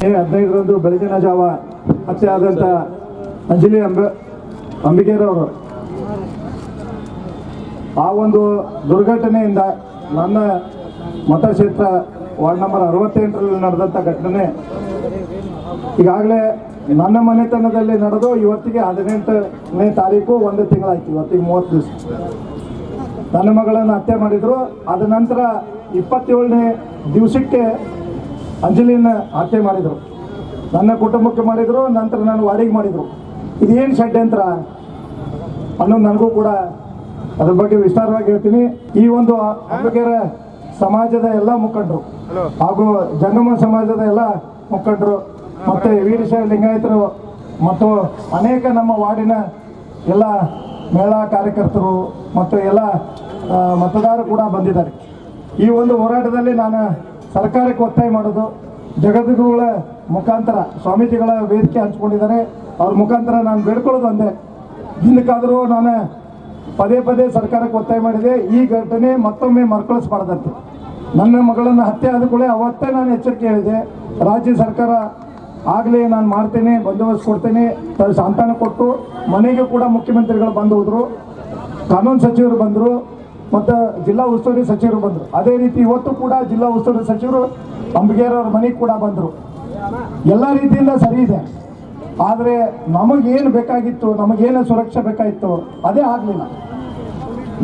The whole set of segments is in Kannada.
ಹದಿನೈದರಂದು ಬೆಳಗಿನ ಜಾವ ಹತ್ಯೆ ಆದಂಥ ಅಂಜಲಿ ಅಂಬ, ಅಂಬಿಗೇರವರು. ಆ ಒಂದು ದುರ್ಘಟನೆಯಿಂದ ನನ್ನ ಮತಕ್ಷೇತ್ರ ವಾರ್ಡ್ ನಂಬರ್ ಅರವತ್ತೆಂಟರಲ್ಲಿ ನಡೆದಂಥ ಘಟನೆ. ಈಗಾಗಲೇ ನನ್ನ ಮನೆತನದಲ್ಲಿ ನಡೆದು ಇವತ್ತಿಗೆ ಹದಿನೆಂಟನೇ ತಾರೀಕು ಒಂದು ತಿಂಗಳಾಯ್ತು, ಇವತ್ತಿಗೆ ಮೂವತ್ತು ದಿವಸ. ನನ್ನ ಮಗಳನ್ನು ಹತ್ಯೆ ಮಾಡಿದ್ರು. ಅದ ನಂತರ ಇಪ್ಪತ್ತೇಳನೇ ದಿವಸಕ್ಕೆ ಅಂಜಲಿನ ಹತ್ಯೆ ಮಾಡಿದರು. ನನ್ನ ಕುಟುಂಬಕ್ಕೆ ಮಾಡಿದರು ನಂತರ ನಾನು ವಾಡಿಗೆ ಮಾಡಿದರು. ಇದೇನು ಷಡ್ಯಂತ್ರ? ಅನ್ನೋದು ನನಗೂ ಕೂಡ ಅದ್ರ ಬಗ್ಗೆ ವಿಸ್ತಾರವಾಗಿ ಹೇಳ್ತೀನಿ. ಈ ಒಂದು ಅಂಬಿಗೆರೆ ಸಮಾಜದ ಎಲ್ಲ ಮುಖಂಡರು ಹಾಗೂ ಜಂಗಮ ಸಮಾಜದ ಎಲ್ಲ ಮುಖಂಡರು ಮತ್ತೆ ವೀರಶೈವ ಲಿಂಗಾಯತರು ಮತ್ತು ಅನೇಕ ನಮ್ಮ ವಾರ್ಡಿನ ಎಲ್ಲ ಮೇಳಾ ಕಾರ್ಯಕರ್ತರು ಮತ್ತು ಎಲ್ಲ ಮತದಾರರು ಕೂಡ ಬಂದಿದ್ದಾರೆ. ಈ ಒಂದು ಹೋರಾಟದಲ್ಲಿ ನಾನು ಸರ್ಕಾರಕ್ಕೆ ಒತ್ತಾಯ ಮಾಡೋದು ಜಗದ್ಗುರುಗಳ ಮುಖಾಂತರ, ಸ್ವಾಮೀಜಿಗಳ ವೇದಿಕೆ ಹಂಚ್ಕೊಂಡಿದ್ದಾರೆ. ಅವ್ರ ಮುಖಾಂತರ ನಾನು ಬೇಡ್ಕೊಳ್ಳೋದು ಅಂದೆ ಹಿಂದಕ್ಕಾದರೂ ನಾನು ಪದೇ ಪದೇ ಸರ್ಕಾರಕ್ಕೆ ಒತ್ತಾಯ ಮಾಡಿದೆ. ಈ ಘಟನೆ ಮತ್ತೊಮ್ಮೆ ಮರುಕಳಿಸಬಾರ್ದಂತೆ. ನನ್ನ ಮಗಳನ್ನು ಹತ್ಯೆ ಆದ ಕೂಡ ಅವತ್ತೇ ನಾನು ಎಚ್ಚರಿಕೆ ಹೇಳಿದೆ. ರಾಜ್ಯ ಸರ್ಕಾರ ಆಗಲೇ ನಾನು ಮಾಡ್ತೇನೆ, ಬಂದೋಬಸ್ತ್ ಕೊಡ್ತೇನೆ ಸಾಂತಾನ ಕೊಟ್ಟು ಮನೆಗೆ ಕೂಡ ಮುಖ್ಯಮಂತ್ರಿಗಳು ಬಂದು ಕಾನೂನು ಸಚಿವರು ಬಂದರು. ಮತ್ತು ಜಿಲ್ಲಾ ಉಸ್ತುವಾರಿ ಸಚಿವರು ಬಂದರು. ಅದೇ ರೀತಿ ಇವತ್ತು ಕೂಡ ಜಿಲ್ಲಾ ಉಸ್ತುವಾರಿ ಸಚಿವರು ಅಂಬಿಗೇರವ್ರ ಮನೆಗೆ ಕೂಡ ಬಂದರು. ಎಲ್ಲ ರೀತಿಯಿಂದ ಸರಿ ಇದೆ. ಆದರೆ ನಮಗೇನು ಬೇಕಾಗಿತ್ತು, ನಮಗೇನು ಸುರಕ್ಷೆ ಬೇಕಾಗಿತ್ತು, ಅದೇ ಆಗಲಿಲ್ಲ.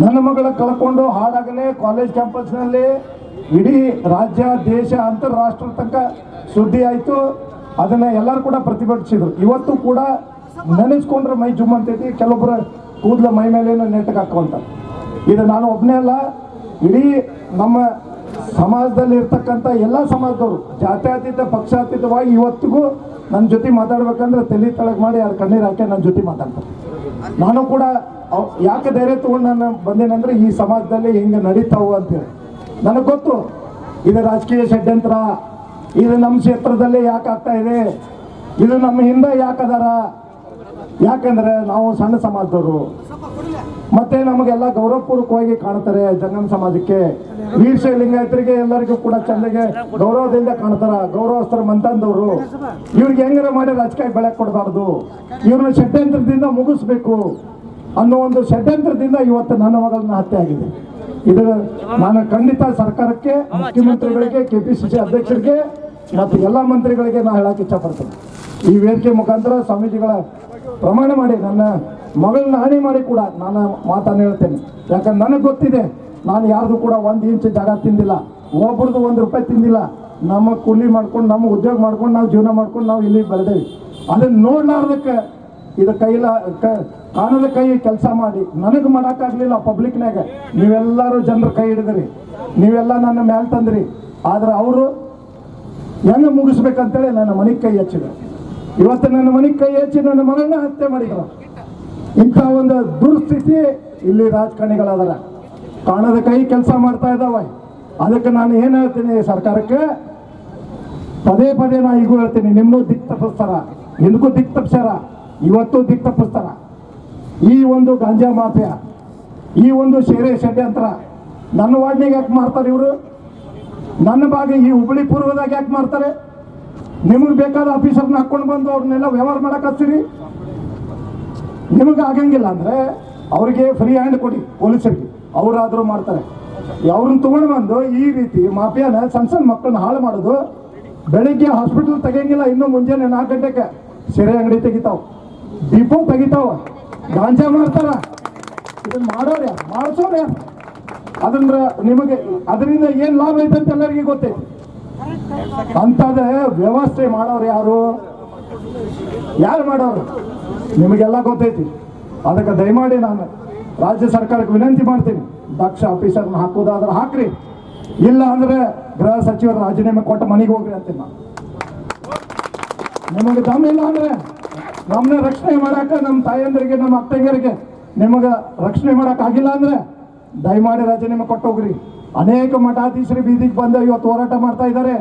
ನನ್ನ ಮಗಳ ಕಳ್ಕೊಂಡು ಹಾಡಾಗಲೇ ಕಾಲೇಜ್ ಕ್ಯಾಂಪಸ್ನಲ್ಲಿ ಇಡೀ ರಾಜ್ಯ, ದೇಶ ಅಂತಾರಾಷ್ಟ್ರ ತನಕ ಸುದ್ದಿ ಆಯಿತು. ಅದನ್ನು ಎಲ್ಲರೂ ಕೂಡ ಪ್ರತಿಭಟಿಸಿದ್ರು. ಇವತ್ತು ಕೂಡ ನೆನೆಸ್ಕೊಂಡ್ರೆ ಮೈ ಜುಮ್ಮಂತೈತಿ ಕೆಲವೊಬ್ಬರು ಕೂದಲ ಮೈ ಮೇಲೇನೋ ನೆಟ್ಟಗೆ ಹಾಕೊಂತ ಇದು ನಾನು ಒಬ್ಬನೇ ಅಲ್ಲ, ಇಡೀ ನಮ್ಮ ಸಮಾಜದಲ್ಲಿ ಇರ್ತಕ್ಕಂಥ ಎಲ್ಲ ಸಮಾಜದವರು, ಜಾತ್ಯಾತೀತ, ಪಕ್ಷಾತೀತವಾಗಿ ಇವತ್ತಿಗೂ ನನ್ನ ಜೊತೆ ಮಾತಾಡ್ಬೇಕಂದ್ರೆ ತಲೆ ತಳಗ್ ಮಾಡಿ ಯಾರು ಕಣ್ಣೀರು ಹಾಕಿ ನನ್ನ ಜೊತೆ ಮಾತಾಡ್ತಾರೆ. ನಾನು ಕೂಡ ಯಾಕೆ ಧೈರ್ಯ ತಗೊಂಡು ನಾನು ಬಂದೇನಂದ್ರೆ ಈ ಸಮಾಜದಲ್ಲಿ ಹಿಂಗೆ ನಡೀತಾವು ಅಂತೇಳಿ. ನನಗೆ ಗೊತ್ತು, ಇದು ರಾಜಕೀಯ ಷಡ್ಯಂತ್ರ, ಇದು ನಮ್ಮ ಕ್ಷೇತ್ರದಲ್ಲೇ ಯಾಕೆ ಆಗ್ತಾ ಇದೆ, ಇದು ನಮ್ಮ ಹಿಂದೆ ಯಾಕೆ ಯಾಕಂದ್ರೆ ನಾವು ಸಣ್ಣ ಸಮಾಜದವರು. ಮತ್ತೆ ನಮಗೆಲ್ಲ ಗೌರವಪೂರ್ವಕವಾಗಿ ಕಾಣ್ತಾರೆ ಜಂಗಮ ಸಮಾಜಕ್ಕೆ. ವೀರ್ಷ ಲಿಂಗಾಯತರಿಗೆ ಎಲ್ಲರಿಗೂ ಕೂಡ ಚಂದಗೆ ಗೌರವದಿಂದ ಕಾಣ್ತಾರ. ಗೌರವಸ್ಥರ ಮಂತಂದವರು. ಇವ್ರಿಗೆ ಹೆಂಗಾರ ಮಾಡಿ ರಾಜಕೀಯ ಬೆಳೆ ಕೊಡಬಾರ್ದು. ಇವ್ರನ್ನ ಷಡ್ಯಂತ್ರದಿಂದ ಮುಗಿಸ್ಬೇಕು ಅನ್ನೋ ಒಂದು ಷಡ್ಯಂತ್ರದಿಂದ ಇವತ್ತು ನನ್ನ ಮಗಳನ್ನ ಹತ್ಯೆ ಆಗಿದೆ. ಇದು ನಾನು ಖಂಡಿತ ಸರ್ಕಾರಕ್ಕೆ, ಮುಖ್ಯಮಂತ್ರಿಗಳಿಗೆ ಸಿ ಅಧ್ಯಕ್ಷರಿಗೆ ಮತ್ತು ಎಲ್ಲ ಮಂತ್ರಿಗಳಿಗೆ ನಾನು ಹೇಳಕ್ಕೆ ಇಷ್ಟಪಡ್ತೇನೆ. ಈ ವೇದಿಕೆ ಮುಖಾಂತರ ಸ್ವಾಮೀಜಿಗಳ ಪ್ರಮಾಣ ಮಾಡಿ ನನ್ನ ಮಗಳನ್ನ ಹಾನಿ ಮಾಡಿ ಕೂಡ ನಾನು ಮಾತನ್ನು ಹೇಳ್ತೇನೆ. ಯಾಕಂದ್ರೆ ನನಗೆ ಗೊತ್ತಿದೆ, ನಾನು ಯಾರ್ದು ಕೂಡ ಒಂದು ಇಂಚು ಜಾಗ ತಿಂದಿಲ್ಲ ಒಬ್ಬರದು ಒಂದು ರೂಪಾಯಿ ತಿಂದಿಲ್ಲ. ನಮ್ಮ ಕೂಲಿ ಮಾಡ್ಕೊಂಡು, ನಮ್ಮ ಉದ್ಯೋಗ ಮಾಡ್ಕೊಂಡು, ನಾವು ಜೀವನ ಮಾಡ್ಕೊಂಡು ನಾವು ಇಲ್ಲಿ ಬೆಳೆದೇವಿ. ಅದನ್ನ ನೋಡ್ಲಾರ್ದಕ್ಕೆ ಇದು ಕೈಲ ಕಾಣದ ಕೈ ಕೆಲಸ ಮಾಡಿ. ನನಗೆ ಮಾಡೋಕ್ಕಾಗಲಿಲ್ಲ ಪಬ್ಲಿಕ್ನಾಗ ನೀವೆಲ್ಲರೂ ಜನರ ಕೈ ಹಿಡಿದ್ರಿ. ನೀವೆಲ್ಲ ನನ್ನ ಮ್ಯಾಲ್ ತಂದ್ರಿ. ಆದ್ರೆ ಅವರು ಹೆಂಗೆ ಮುಗಿಸ್ಬೇಕಂತೇಳಿ ನನ್ನ ಮನೆಗೆ ಕೈ ಹಚ್ಚಿದ್ರು. ಇವತ್ತು ನನ್ನ ಮನೆಗೆ ಕೈ ಹಚ್ಚಿ ನನ್ನ ಮಗಳನ್ನ ಹತ್ಯೆ ಮಾಡಿದ್ರು. ಇಂಥ ಒಂದು ದುರ್ಸ್ಥಿತಿ ಇಲ್ಲಿ ರಾಜಕಾರಣಿಗಳದಾರ. ಕಾಣದ ಕೈ ಕೆಲಸ ಮಾಡ್ತಾ ಇದ್ದಾವೆ. ಅದಕ್ಕೆ ನಾನು ಏನು ಹೇಳ್ತೀನಿ ಸರ್ಕಾರಕ್ಕೆ? ಪದೇ ಪದೇ ನಾ ಈಗೂ ಹೇಳ್ತೀನಿ ನಿಮ್ಮನ್ನು ದಿಕ್ ತಪ್ಪಿಸ್ತಾರ ಹಿಂದಕ್ಕೂ ದಿಕ್ ತಪ್ಪಿಸ್ಯಾರ ಇವತ್ತು ದಿಕ್ ತಪ್ಪಿಸ್ತಾರ ಈ ಒಂದು ಗಾಂಜಾ ಮಾಫಿಯಾ, ಈ ಒಂದು ಶೇರೆ ಷಡ್ಯಂತ್ರ, ನನ್ನ ವಾರ್ಡ್ನಿಗೆ ಯಾಕೆ ಮಾಡ್ತಾರೆ ಇವರು? ನನ್ನ ಭಾಗ ಈ ಹುಬ್ಬಳ್ಳಿ ಪೂರ್ವದಾಗ ಯಾಕೆ ಮಾಡ್ತಾರೆ? ನಿಮಗೆ ಬೇಕಾದ ಆಫೀಸರ್ನ ಹಾಕೊಂಡು ಬಂದು ಅವ್ರನ್ನೆಲ್ಲ ವ್ಯವಹಾರ ಮಾಡಕ್ಕೆ ಹಚ್ತೀರಿ ನಿಮಗೆ ಆಗಂಗಿಲ್ಲ ಅಂದ್ರೆ ಅವ್ರಿಗೆ ಫ್ರೀ ಹ್ಯಾಂಡ್ ಕೊಡಿ, ಪೊಲೀಸರಿಗೆ. ಅವರಾದರೂ ಮಾಡ್ತಾರೆ. ಅವ್ರನ್ನ ತೊಗೊಂಡು ಬಂದು ಈ ರೀತಿ ಮಾಫಿಯಾನ ಸಣ್ಣ ಸಣ್ಣ ಮಕ್ಕಳನ್ನ ಹಾಳು ಮಾಡೋದು, ಬೆಳಿಗ್ಗೆ ಹಾಸ್ಪಿಟಲ್ ತೆಗಿಯಂಗಿಲ್ಲ, ಇನ್ನು ಮುಂಜಾನೆ ನಾಲ್ಕು ಗಂಟೆಗೆ. ಸೆರೆ ಅಂಗಡಿ ತೆಗಿತಾವ. ಡಿಪೋ ತೆಗಿತಾವ. ಗಾಂಜಾ ಮಾಡ್ತಾರ ಇದನ್ನ ಮಾಡೋರು ಯಾರು? ಮಾಡಿಸೋರು ಯಾರು? ಅದನ್ನ ನಿಮಗೆ, ಅದರಿಂದ ಏನು ಲಾಭ ಐತೆ ಅಂತ ಎಲ್ಲರಿಗೂ ಗೊತ್ತೈತಿ. ಅಂಥದ್ದೇ ವ್ಯವಸ್ಥೆ ಮಾಡೋರು ಯಾರು? ಯಾರು ಮಾಡೋರು? ನಿಮಗೆಲ್ಲ ಗೊತ್ತೈತಿ. ಅದಕ್ಕೆ ದಯಮಾಡಿ ನಾನು ರಾಜ್ಯ ಸರ್ಕಾರಕ್ಕೆ ವಿನಂತಿ ಮಾಡ್ತೀನಿ. ದಕ್ಷ ಆಫೀಸರ್ನ ಹಾಕೋದಾದ್ರೆ ಹಾಕ್ರಿ. ಇಲ್ಲ ಅಂದ್ರೆ ಗೃಹ ಸಚಿವರು ರಾಜೀನಾಮೆ ಕೊಟ್ಟು ಮನೆಗೆ ಹೋಗ್ರಿ ಅಂತೀನಿ ನಾನು. ನಿಮಗೆ ದಮ್ ಇಲ್ಲ ಅಂದ್ರೆ ನಮ್ಮನ್ನ ರಕ್ಷಣೆ ಮಾಡಕ್ಕೆ ನಮ್ಮ ತಾಯಂದಿರಿಗೆ, ನಮ್ಮ ಅತ್ತಂಗರಿಗೆ ನಿಮಗೆ ರಕ್ಷಣೆ ಮಾಡಕ್ ಆಗಿಲ್ಲ ಅಂದ್ರೆ ದಯಮಾಡಿ ರಾಜೀನಾಮೆ ಕೊಟ್ಟು ಹೋಗ್ರಿ. ಅನೇಕ ಮಠಾಧೀಶರು ಬೀದಿಗೆ ಬಂದು ಇವತ್ತು ಹೋರಾಟ ಮಾಡ್ತಾ ಇದ್ದಾರೆ.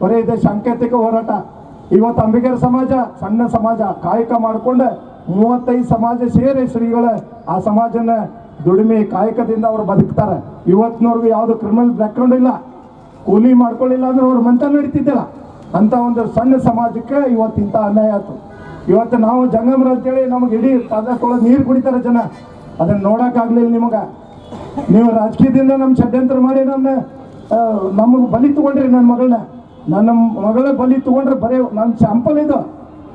ಬರೀ ಇದೆ ಸಾಂಕೇತಿಕ ಹೋರಾಟ. ಇವತ್ತು ಅಂಬಿಗೇರ ಸಮಾಜ ಸಣ್ಣ ಸಮಾಜ ಕಾಯಕ ಮಾಡಿಕೊಂಡು ಮೂವತ್ತೈದು ಸಮಾಜ ಸೇರಿ ಶ್ರೀಗಳ, ಆ ಸಮಾಜನ ದುಡಿಮೆ ಕಾಯಕದಿಂದ ಅವ್ರು ಬದುಕ್ತಾರೆ. ಇವತ್ತಿನವ್ರಿಗೂ ಯಾವುದು ಕ್ರಿಮಿನಲ್ ಬ್ಯಾಕ್ಗ್ರೌಂಡ್ ಇಲ್ಲ. ಕೂಲಿ ಮಾಡ್ಕೊಳ್ಳಿಲ್ಲ ಅಂದ್ರೆ ಅವ್ರ ಮಂತ ನಡೀತಿದ್ದಿಲ್ಲ. ಅಂತ ಒಂದು ಸಣ್ಣ ಸಮಾಜಕ್ಕೆ ಇವತ್ತು ಇಂಥ ಅನ್ಯಾಯ ಆಯ್ತು. ಇವತ್ತು ನಾವು ಜಂಗಮರ ಅಂತೇಳಿ ನಮ್ಗೆ ಇಡೀ ಪದಕ್ಕೊಳ ನೀರು ಕುಡಿತಾರೆ ಜನ. ಅದನ್ನ ನೋಡೋಕ್ಕಾಗಲಿಲ್ಲ ನಿಮಗೆ. ನೀವು ರಾಜಕೀಯದಿಂದ ನಮ್ಮ ಷಡ್ಯಂತ್ರ ಮಾಡಿ ನನ್ನ ನಮಗೆ ಬಲಿ ತಗೊಂಡ್ರಿ ನನ್ನ ಮಗಳನ್ನ. ನನ್ನ ಮಗಳ ಬಲಿ ತಗೊಂಡ್ರೆ ಬರೀ ನನ್ನ ಸ್ಯಾಂಪಲ್ ಇದು.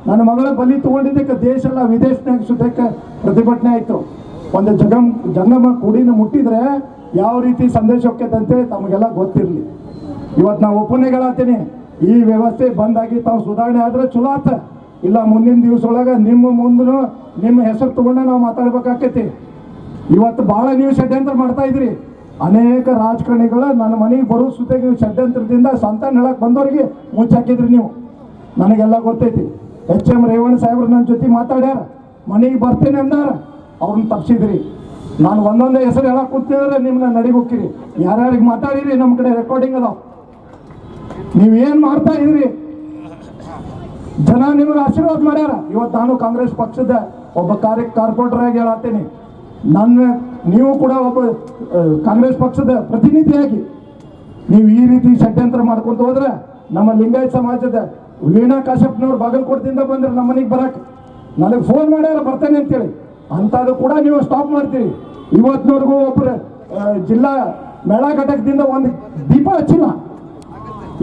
ನನ್ನ ಮಗಳ ಬಲಿ ತಗೊಂಡಿದ್ದಕ್ಕೆ ದೇಶ ಎಲ್ಲ ವಿದೇಶನಾಗ ಸುದ್ದಕ್ಕೆ ಪ್ರತಿಭಟನೆ ಆಯಿತು. ಒಂದು ಜಗಮ್, ಜಂಗಮ ಕುಡಿನ ಮುಟ್ಟಿದ್ರೆ ಯಾವ ರೀತಿ ಸಂದೇಶ ಹೋಗ್ತೈತೆ ಅಂತೇಳಿ ತಮಗೆಲ್ಲ ಗೊತ್ತಿರಲಿ. ಇವತ್ತು ನಾವು ಒಪ್ಪನೆಗಳಾತೀನಿ. ಈ ವ್ಯವಸ್ಥೆ ಬಂದಾಗಿ ತಾವು ಸುಧಾರಣೆ ಆದ್ರೆ ಚಲೋ ಆತ. ಇಲ್ಲ ಮುಂದಿನ ದಿವಸ ಒಳಗೆ ನಿಮ್ಮ ಮುಂದೂ ನಿಮ್ಮ ಹೆಸರು ತಗೊಂಡ ನಾವು ಮಾತಾಡ್ಬೇಕಾಕೈತಿ. ಇವತ್ತು ಭಾಳ ನೀವು ಷಡ್ಯಂತ್ರ ಮಾಡ್ತಾ ಇದ್ರಿ ಅನೇಕ ರಾಜಕಾರಣಿಗಳು ನನ್ನ ಮನೆಗೆ ಬರೋ ನೀವು ಷಡ್ಯಂತ್ರದಿಂದ ಸಂತಾನ ಹೇಳಕ್ ಬಂದವ್ರಿಗೆ ಮುಚ್ಚಾಕಿದ್ರಿ ನೀವು. ನನಗೆಲ್ಲ ಗೊತ್ತೈತಿ. ಎಚ್ ಎಂ ರೇವಣ್ಣ ಸಾಹೇಬ್ರು ನನ್ನ ಜೊತೆ ಮಾತಾಡ್ಯಾರ. ಮನೆಗೆ ಬರ್ತೇನೆ ಅಂದಾರ. ಅವ್ರನ್ನ ತಪ್ಪಿಸಿದ್ರಿ ನಾನು ಒಂದೊಂದೇ ಹೆಸರು ಹೇಳಕ್ ಕೂತಿದ್ರೆ ನಿಮ್ಮನ್ನ ಹೋಗ್ತೀರಿ ಯಾರ್ಯಾರಿಗೆ ಮಾತಾಡಿರಿ ನಮ್ಮ ಕಡೆ ರೆಕಾರ್ಡಿಂಗ್ ಅದಾವ. ನೀವೇನು ಮಾಡ್ತಾ ಇದ್ರಿ? ಜನ ನಿಮ್ಗೆ ಆಶೀರ್ವಾದ ಮಾಡ್ಯಾರ. ಇವತ್ತು ನಾನು ಕಾಂಗ್ರೆಸ್ ಪಕ್ಷದ ಒಬ್ಬ ಕಾರ್ಯ, ಕಾರ್ಪೊರೇಟರ್ ಆಗಿ ಹೇಳತ್ತೀನಿ ನನ್ನ, ನೀವು ಕೂಡ ಒಬ್ಬ ಕಾಂಗ್ರೆಸ್ ಪಕ್ಷದ ಪ್ರತಿನಿಧಿಯಾಗಿ. ನೀವು ಈ ರೀತಿ ಷಡ್ಯಂತ್ರ ಮಾಡ್ಕೊಂತ ಹೋದ್ರೆ ನಮ್ಮ ಲಿಂಗಾಯತ್ ಸಮಾಜದ ವೀಣಾ ಕಾಶ್ಯಪ್ನವ್ರು ಬಾಗಲಕೋಟದಿಂದ ಬಂದ್ರೆ ನಮ್ಮ ಮನೆಗೆ ಬರಕ್ಕೆ. ನನಗೆ ಫೋನ್ ಮಾಡ್ಯಾರ ಬರ್ತೇನೆ ಅಂತೇಳಿ. ಅಂಥದ್ದು ಕೂಡ ನೀವು ಸ್ಟಾಪ್ ಮಾಡ್ತೀರಿ. ಇವತ್ತಿನವರೆಗೂ ಒಬ್ಬರು ಜಿಲ್ಲಾ ಮೇಳ ಘಟಕದಿಂದ ಒಂದು ದೀಪ ಹಚ್ಚಿಲ್ಲ.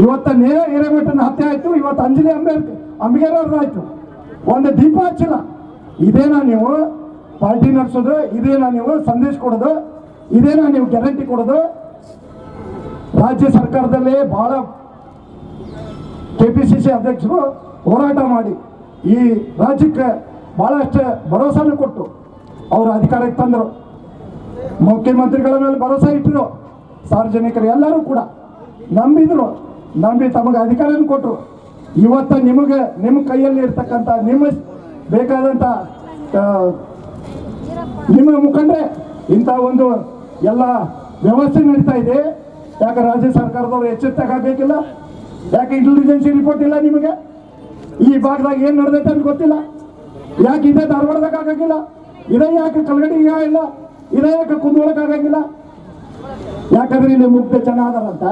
ಇವತ್ತ ನೇರ ಹಿರೇಮಠನ ಹತ್ಯೆ ಆಯ್ತು, ಇವತ್ತು ಅಂಜಲಿ ಅವ್ರದ್ದು ಆಯ್ತು. ಒಂದು ದೀಪ ಹಚ್ಚಿಲ್ಲ. ಇದೇನಾ ನೀವು ಪಾರ್ಟಿ ನಡೆಸೋದು, ಇದೇನಾ ನೀವು ಸಂದೇಶ ಕೊಡೋದು, ಇದೇನಾ ನೀವು ಗ್ಯಾರಂಟಿ ಕೊಡೋದು? ರಾಜ್ಯ ಸರ್ಕಾರದಲ್ಲಿ ಬಹಳ ಕೆ ಪಿ ಸಿ ಸಿ ಅಧ್ಯಕ್ಷರು ಹೋರಾಟ ಮಾಡಿ ಈ ರಾಜ್ಯಕ್ಕೆ ಬಹಳಷ್ಟು ಭರವಸೆನೂ ಕೊಟ್ಟು ಅವರು ಅಧಿಕಾರಕ್ಕೆ ತಂದರು. ಮುಖ್ಯಮಂತ್ರಿಗಳ ಮೇಲೆ ಭರವಸೆ ಇಟ್ಟರು ಸಾರ್ವಜನಿಕರು ಎಲ್ಲರೂ ಕೂಡ ನಂಬಿದ್ರು. ನಂಬಿ ತಮಗೆ ಅಧಿಕಾರನ ಕೊಟ್ಟರು ಇವತ್ತು ನಿಮಗೆ ನಿಮ್ಮ ಕೈಯಲ್ಲಿ ಇರ್ತಕ್ಕಂಥ ನಿಮ್ಮ ಬೇಕಾದಂಥ ನಿಮ್ಮ ಮುಖಂಡ್ರೆ ಇಂಥ ಒಂದು ಎಲ್ಲ ವ್ಯವಸ್ಥೆ ನಡೀತಾ ಇದೆ. ಯಾಕೆ ರಾಜ್ಯ ಸರ್ಕಾರದವರು ಎಚ್ಚೆತ್ತಾಗಬೇಕಿಲ್ಲ ಯಾಕೆ ಇಂಟೆಲಿಜೆನ್ಸಿ ರಿಪೋರ್ಟ್ ಇಲ್ಲ ನಿಮಗೆ? ಈ ಭಾಗದಾಗ ಏನು ನಡೆದೈತೆ ಅಂತ ಗೊತ್ತಿಲ್ಲ. ಯಾಕೆ ಇದೇ ಧಾರವಾಡದಾಗ ಆಗಂಗಿಲ್ಲ? ಇದೇ ಯಾಕೆ ಕಲ್ಗಡಿ ಇಲ್ಲ? ಇದೇ ಯಾಕೆ ಕುಂದೊಳಕ್ ಆಗಂಗಿಲ್ಲ? ಯಾಕಂದ್ರೆ ಇಲ್ಲಿ ಮುಗ್ಧ ಜನ ಅದಾರಂತ.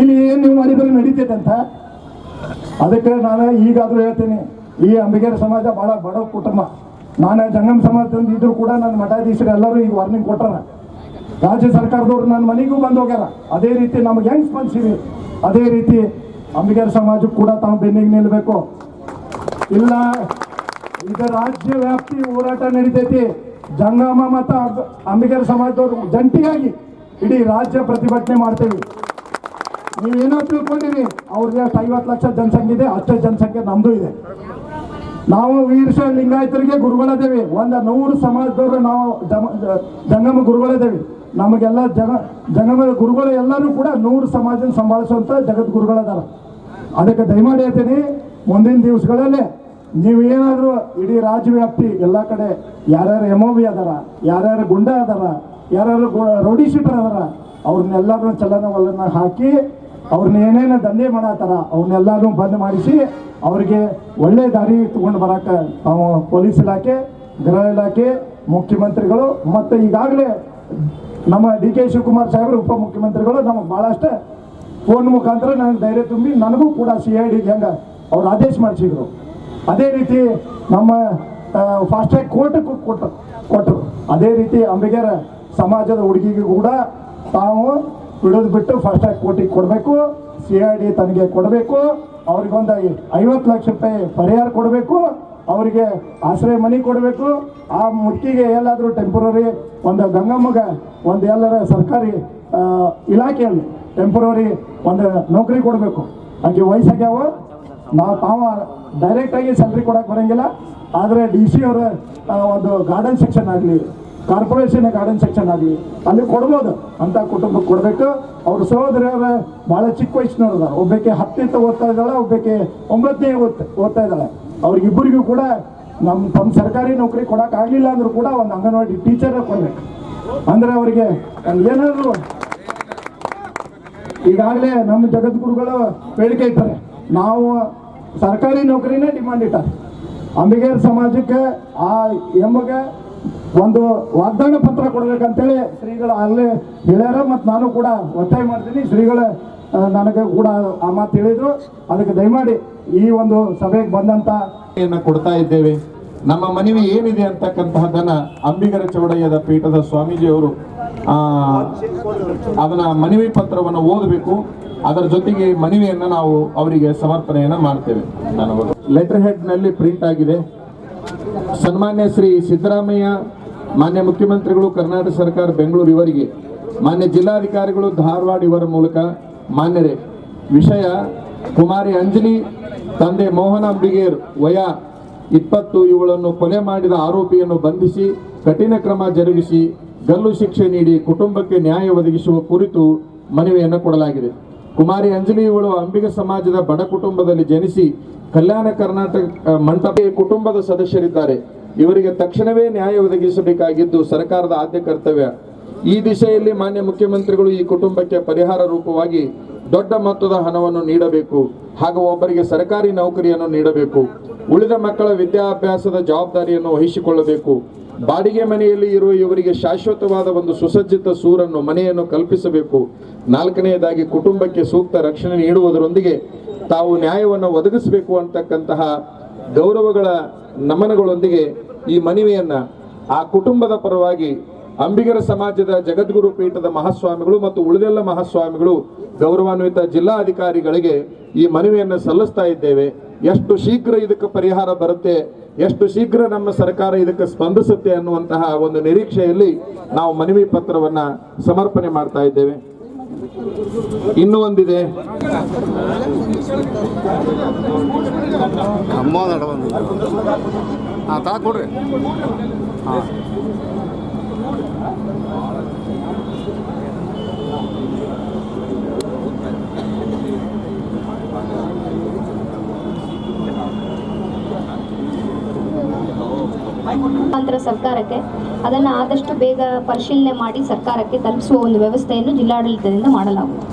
ಇಲ್ಲಿ ಏನು ನೀವು ಮಾಡಿದ್ರೆ ನಡೀತೈತೆ ಅಂತ ಅದಕ್ಕೆ ನಾನು ಈಗಾದರೂ ಹೇಳ್ತೀನಿ. ಈ ಅಂಬಿಗೇರ ಸಮಾಜ ಭಾಳ ಬಡ ಕುಟುಂಬ. ನಾನು ಜಂಗಮ್ ಸಮಾಜದಿಂದ ಇದ್ರು ಕೂಡ ನನ್ನ ಮಠಾಧೀಶರು ಎಲ್ಲರೂ ಈಗ ವಾರ್ನಿಂಗ್ ಕೊಟ್ಟಾರ ರಾಜ್ಯ ಸರ್ಕಾರದವ್ರು ನನ್ನ ಮನೆಗೂ ಬಂದು ಹೋಗ್ಯಾರ. ಅದೇ ರೀತಿ ನಮ್ಗೆ ಹೆಂಗ್ ಸ್ಪಂದಿಸಿವಿ ಅದೇ ರೀತಿ ಅಂಬಿಗರ್ ಸಮಾಜಕ್ಕೆ ಕೂಡ ತಾವು ಬೆನ್ನಿಗೆ ನಿಲ್ಲಬೇಕು ಇಲ್ಲ ಈಗ ರಾಜ್ಯ ವ್ಯಾಪ್ತಿ ಹೋರಾಟ ನಡೀತೈತಿ. ಜಂಗಮ ಮತ್ತು ಅಂಬಿಗರ್ ಸಮಾಜದವ್ರು ಜಂಟಿಯಾಗಿ ಇಡೀ ರಾಜ್ಯ ಪ್ರತಿಭಟನೆ ಮಾಡ್ತೇವೆ. ನೀವೇನೋ ತಿಳ್ಕೊಂಡಿರಿ ಅವ್ರಿಗೆ ಐವತ್ತು ಲಕ್ಷ ಜನಸಂಖ್ಯೆ ಇದೆ, ಅಷ್ಟೇ ಜನಸಂಖ್ಯೆ ನಮ್ದು ಇದೆ. ನಾವು ವೀರ್ಷ ಲಿಂಗಾಯತರಿಗೆ ದೇವಿ ಒಂದು ನೂರು ಸಮಾಜದವರು ನಾವು ಜಂಗಮ ಗುರುಗಳಿದ್ದೇವೆ ನಮಗೆಲ್ಲ ಜಗ ಜನಗಳ ಗುರುಗಳು ಎಲ್ಲರೂ ಕೂಡ ನೂರು ಸಮಾಜನ ಸಂಭಾಳಿಸುವಂಥ ಜಗದ್ಗುರುಗಳದಾರ. ಅದಕ್ಕೆ ದಯಮಾಡಿ ಹೇಳ್ತೀನಿ, ಮುಂದಿನ ದಿವಸಗಳಲ್ಲಿ ನೀವು ಏನಾದರೂ ಇಡೀ ರಾಜ್ಯವ್ಯಾಪ್ತಿ ಎಲ್ಲ ಕಡೆ ಯಾರ್ಯಾರು ಎಂ ಬಿ ಅದಾರ, ಯಾರ್ಯಾರು ಗುಂಡ ಅದಾರ, ಯಾರ್ಯಾರು ರೌಡಿ ಶೀಟರ್ ಅದಾರ, ಅವ್ರನ್ನೆಲ್ಲರನ್ನ ಚಲನವಲನ ಹಾಕಿ ಅವ್ರನ್ನ ಏನೇನು ದಂಧೆ ಮಾಡತ್ತಾರ ಅವ್ರನ್ನೆಲ್ಲರೂ ಬಂದ್ ಮಾಡಿಸಿ ಅವರಿಗೆ ಒಳ್ಳೆ ದಾರಿ ತಗೊಂಡು ಬರಾಕ ಪೊಲೀಸ್ ಇಲಾಖೆ, ಗೃಹ ಇಲಾಖೆ, ಮುಖ್ಯಮಂತ್ರಿಗಳು, ಮತ್ತು ಈಗಾಗಲೇ ನಮ್ಮ ಡಿ ಕೆ ಶಿವಕುಮಾರ್ ಸಾಹೇಬರು ಉಪಮುಖ್ಯಮಂತ್ರಿಗಳು ನಮಗೆ ಭಾಳಷ್ಟು ಫೋನ್ ಮುಖಾಂತರ ನನಗೆ ಧೈರ್ಯ ತುಂಬಿ ನನಗೂ ಕೂಡ ಸಿ ಐ ಡಿಗೆ ಹೆಂಗೆ ಅವ್ರು ಆದೇಶ ಮಾಡಿಸಿದ್ರು. ಅದೇ ರೀತಿ ನಮ್ಮ ಫಾಸ್ಟ್ ಟ್ರ್ಯಾಕ್ ಕೋರ್ಟ್ಗೂ ಕೊಟ್ಟರು ಕೊಟ್ಟರು ಅದೇ ರೀತಿ ಅಂಬಿಗರ ಸಮಾಜದ ಹುಡುಗಿಗೂ ಕೂಡ ತಾವು ಬಿಡೋದು ಬಿಟ್ಟು ಫಾಸ್ಟ್ ಟ್ರ್ಯಾಕ್ ಕೋರ್ಟಿಗೆ ಕೊಡಬೇಕು ಸಿ ಐ ಡಿ ತನಗೆ ಕೊಡಬೇಕು. ಅವ್ರಿಗೊಂದು ಐವತ್ತು ಲಕ್ಷ ರೂಪಾಯಿ ಪರಿಹಾರ ಕೊಡಬೇಕು. ಅವರಿಗೆ ಆಶ್ರಯ ಮನೆ ಕೊಡಬೇಕು. ಆ ಮುಟ್ಕಿಗೆ ಎಲ್ಲಾದರೂ ಟೆಂಪರರಿ ಒಂದು ಗಂಗಮ್ಮಗ ಒಂದು ಎಲ್ಲರ ಸರ್ಕಾರಿ ಇಲಾಖೆಯಲ್ಲಿ ಟೆಂಪರರಿ ಒಂದು ನೌಕರಿ ಕೊಡಬೇಕು. ಆಕೆ ವಯಸ್ಸಾಗ್ಯಾವ ನಾವು ತಾವ ಡೈರೆಕ್ಟಾಗಿ ಸ್ಯಾಲ್ರಿ ಕೊಡಕ್ಕೆ ಬರೋಂಗಿಲ್ಲ. ಆದರೆ ಡಿ ಸಿ ಅವರ ಒಂದು ಗಾರ್ಡನ್ ಸೆಕ್ಷನ್ ಆಗಲಿ ಕಾರ್ಪೊರೇಷನ್ ಗಾರ್ಡನ್ ಸೆಕ್ಷನ್ ಆಗಲಿ, ಅಲ್ಲಿ ಕೊಡ್ಬೋದು ಅಂತ ಕುಟುಂಬಕ್ಕೆ ಕೊಡಬೇಕು. ಅವ್ರ ಸಹೋದರಿಯವ್ರ ಭಾಳ ಚಿಕ್ಕ ವಯಸ್ಸಿನವ್ರದ ಒಬ್ಬಕ್ಕೆ ಹತ್ತನೇ ಓದ್ತಾ ಇದ್ದಾಳೆ ಒಬ್ಬಕ್ಕೆ ಒಂಬತ್ತನೇ ಓದ್ತಾ ಓದ್ತಾ ಇದ್ದಾಳೆ. ಅವ್ರಿಗಿಬ್ಬರಿಗೂ ಕೂಡ ನಮ್ಮ ತಮ್ಮ ಸರ್ಕಾರಿ ನೌಕರಿ ಕೊಡಕ್ ಆಗಲಿಲ್ಲ ಅಂದ್ರು ಕೂಡ ಒಂದು ಅಂಗನವಾಡಿ ಟೀಚರ್ ಕೊಡ್ಬೇಕು. ಅಂದ್ರೆ ಅವರಿಗೆ ಏನಾದರೂ ಈಗಾಗಲೇ ನಮ್ಮ ಜಗದ್ಗುರುಗಳು ಬೇಡಿಕೆ ಇಟ್ಟಾರೆ, ನಾವು ಸರ್ಕಾರಿ ನೌಕರಿನೇ ಡಿಮಾಂಡ್ ಇಟ್ಟ ಅಂಬಿಗೇರ್ ಸಮಾಜಕ್ಕೆ ಆ ಎಂಬಗೆ ಒಂದು ವಾಗ್ದಾನ ಪತ್ರ ಕೊಡ್ಬೇಕಂತೇಳಿ ಶ್ರೀಗಳು ಆಗಲೇ ಹೇಳ್ಯಾರ ಮತ್ತು ನಾನು ಕೂಡ ಒತ್ತಾಯ ಮಾಡ್ತೀನಿ. ಶ್ರೀಗಳ ನನಗೆ ಕೂಡ ಆ ಮಾತು ಹೇಳಿದ್ರು. ಅದಕ್ಕೆ ದಯಮಾಡಿ ಈ ಒಂದು ಸಭೆಗೆ ಬಂದಂತ ಕೊಡ್ತಾ ಇದ್ದೇವೆ. ನಮ್ಮ ಮನವಿ ಏನಿದೆ ಅಂತಕ್ಕಂತಹದನ್ನ ಅಂಬಿಗರ ಚೌಡಯ್ಯದ ಪೀಠದ ಸ್ವಾಮೀಜಿಯವರು ಆ ಅದನ್ನ ಮನವಿ ಪತ್ರವನ್ನು ಓದಬೇಕು. ಅದರ ಜೊತೆಗೆ ಮನವಿಯನ್ನ ನಾವು ಅವರಿಗೆ ಸಮರ್ಪಣೆಯನ್ನ ಮಾಡ್ತೇವೆ. ನಾನು ಲೆಟರ್ ಹೆಡ್ನಲ್ಲಿ ಪ್ರಿಂಟ್ ಆಗಿದೆ. ಸನ್ಮಾನ್ಯ ಶ್ರೀ ಸಿದ್ದರಾಮಯ್ಯ ಮಾನ್ಯ ಮುಖ್ಯಮಂತ್ರಿಗಳು ಕರ್ನಾಟಕ ಸರ್ಕಾರ ಬೆಂಗಳೂರು ಇವರಿಗೆ ಮಾನ್ಯ ಜಿಲ್ಲಾಧಿಕಾರಿಗಳು ಧಾರವಾಡ ಇವರ ಮೂಲಕ ಮಾನ್ಯರೇ, ವಿಷಯ ಕುಮಾರಿ ಅಂಜಲಿ, ತಂದೆ ಮೋಹನ ಬ್ರಿಗೇರ್ ವಯ ಇಪ್ಪತ್ತು, ಇವಳನ್ನು ಕೊಲೆ ಮಾಡಿದ ಆರೋಪಿಯನ್ನು ಬಂಧಿಸಿ ಕಠಿಣ ಕ್ರಮ ಜರುಗಿಸಿ ಗಲ್ಲು ಶಿಕ್ಷೆ ನೀಡಿ ಕುಟುಂಬಕ್ಕೆ ನ್ಯಾಯ ಒದಗಿಸುವ ಕುರಿತು ಮನವಿಯನ್ನು ಕೊಡಲಾಗಿದೆ. ಕುಮಾರಿ ಅಂಜಲಿ ಇವಳು ಅಂಬಿಗ ಸಮಾಜದ ಬಡ ಕುಟುಂಬದಲ್ಲಿ ಜನಿಸಿ ಕಲ್ಯಾಣ ಕರ್ನಾಟಕ ಮಂಟಪ ಕುಟುಂಬದ ಸದಸ್ಯರಿದ್ದಾರೆ. ಇವರಿಗೆ ತಕ್ಷಣವೇ ನ್ಯಾಯ ಒದಗಿಸಬೇಕಾಗಿದ್ದು ಸರ್ಕಾರದ ಆದ್ಯ ಕರ್ತವ್ಯ. ಈ ದಿಶೆಯಲ್ಲಿ ಮಾನ್ಯ ಮುಖ್ಯಮಂತ್ರಿಗಳು ಈ ಕುಟುಂಬಕ್ಕೆ ಪರಿಹಾರ ರೂಪವಾಗಿ ದೊಡ್ಡ ಮೊತ್ತದ ಹಣವನ್ನು ನೀಡಬೇಕು ಹಾಗೂ ಒಬ್ಬರಿಗೆ ಸರ್ಕಾರಿ ನೌಕರಿಯನ್ನು ನೀಡಬೇಕು. ಉಳಿದ ಮಕ್ಕಳ ವಿದ್ಯಾಭ್ಯಾಸದ ಜವಾಬ್ದಾರಿಯನ್ನು ವಹಿಸಿಕೊಳ್ಳಬೇಕು. ಬಾಡಿಗೆ ಮನೆಯಲ್ಲಿ ಇರುವ ಇವರಿಗೆ ಶಾಶ್ವತವಾದ ಒಂದು ಸುಸಜ್ಜಿತ ಸೂರನ್ನು, ಮನೆಯನ್ನು ಕಲ್ಪಿಸಬೇಕು. ನಾಲ್ಕನೆಯದಾಗಿ ಕುಟುಂಬಕ್ಕೆ ಸೂಕ್ತ ರಕ್ಷಣೆ ನೀಡುವುದರೊಂದಿಗೆ ತಾವು ನ್ಯಾಯವನ್ನು ಒದಗಿಸಬೇಕು ಅಂತಕ್ಕಂತಹ ಗೌರವಗಳ ನಮನಗಳೊಂದಿಗೆ ಈ ಮನವಿಯನ್ನು ಆ ಕುಟುಂಬದ ಪರವಾಗಿ ಅಂಬಿಗರ ಸಮಾಜದ ಜಗದ್ಗುರು ಪೀಠದ ಮಹಾಸ್ವಾಮಿಗಳು ಮತ್ತು ಉಳಿದೆಲ್ಲ ಮಹಾಸ್ವಾಮಿಗಳು ಗೌರವಾನ್ವಿತ ಜಿಲ್ಲಾಧಿಕಾರಿಗಳಿಗೆ ಈ ಮನವಿಯನ್ನು ಸಲ್ಲಿಸ್ತಾ ಇದ್ದೇವೆ. ಎಷ್ಟು ಶೀಘ್ರ ಇದಕ್ಕೆ ಪರಿಹಾರ ಬರುತ್ತೆ, ಎಷ್ಟು ಶೀಘ್ರ ನಮ್ಮ ಸರ್ಕಾರ ಇದಕ್ಕೆ ಸ್ಪಂದಿಸುತ್ತೆ ಅನ್ನುವಂತಹ ಒಂದು ನಿರೀಕ್ಷೆಯಲ್ಲಿ ನಾವು ಮನವಿ ಪತ್ರವನ್ನ ಸಮರ್ಪಣೆ ಮಾಡ್ತಾ ಇದ್ದೇವೆ. ಇನ್ನು ಒಂದಿದೆ. ಹಾಂ. ಮುಖಾಂತರ ಸರ್ಕಾರಕ್ಕೆ ಅದನ್ನು ಆದಷ್ಟು ಬೇಗ ಪರಿಶೀಲನೆ ಮಾಡಿ ಸರ್ಕಾರಕ್ಕೆ ತಲುಪಿಸುವ ಒಂದು ವ್ಯವಸ್ಥೆಯನ್ನು ಜಿಲ್ಲಾಡಳಿತದಿಂದ ಮಾಡಲಾಗುವುದು.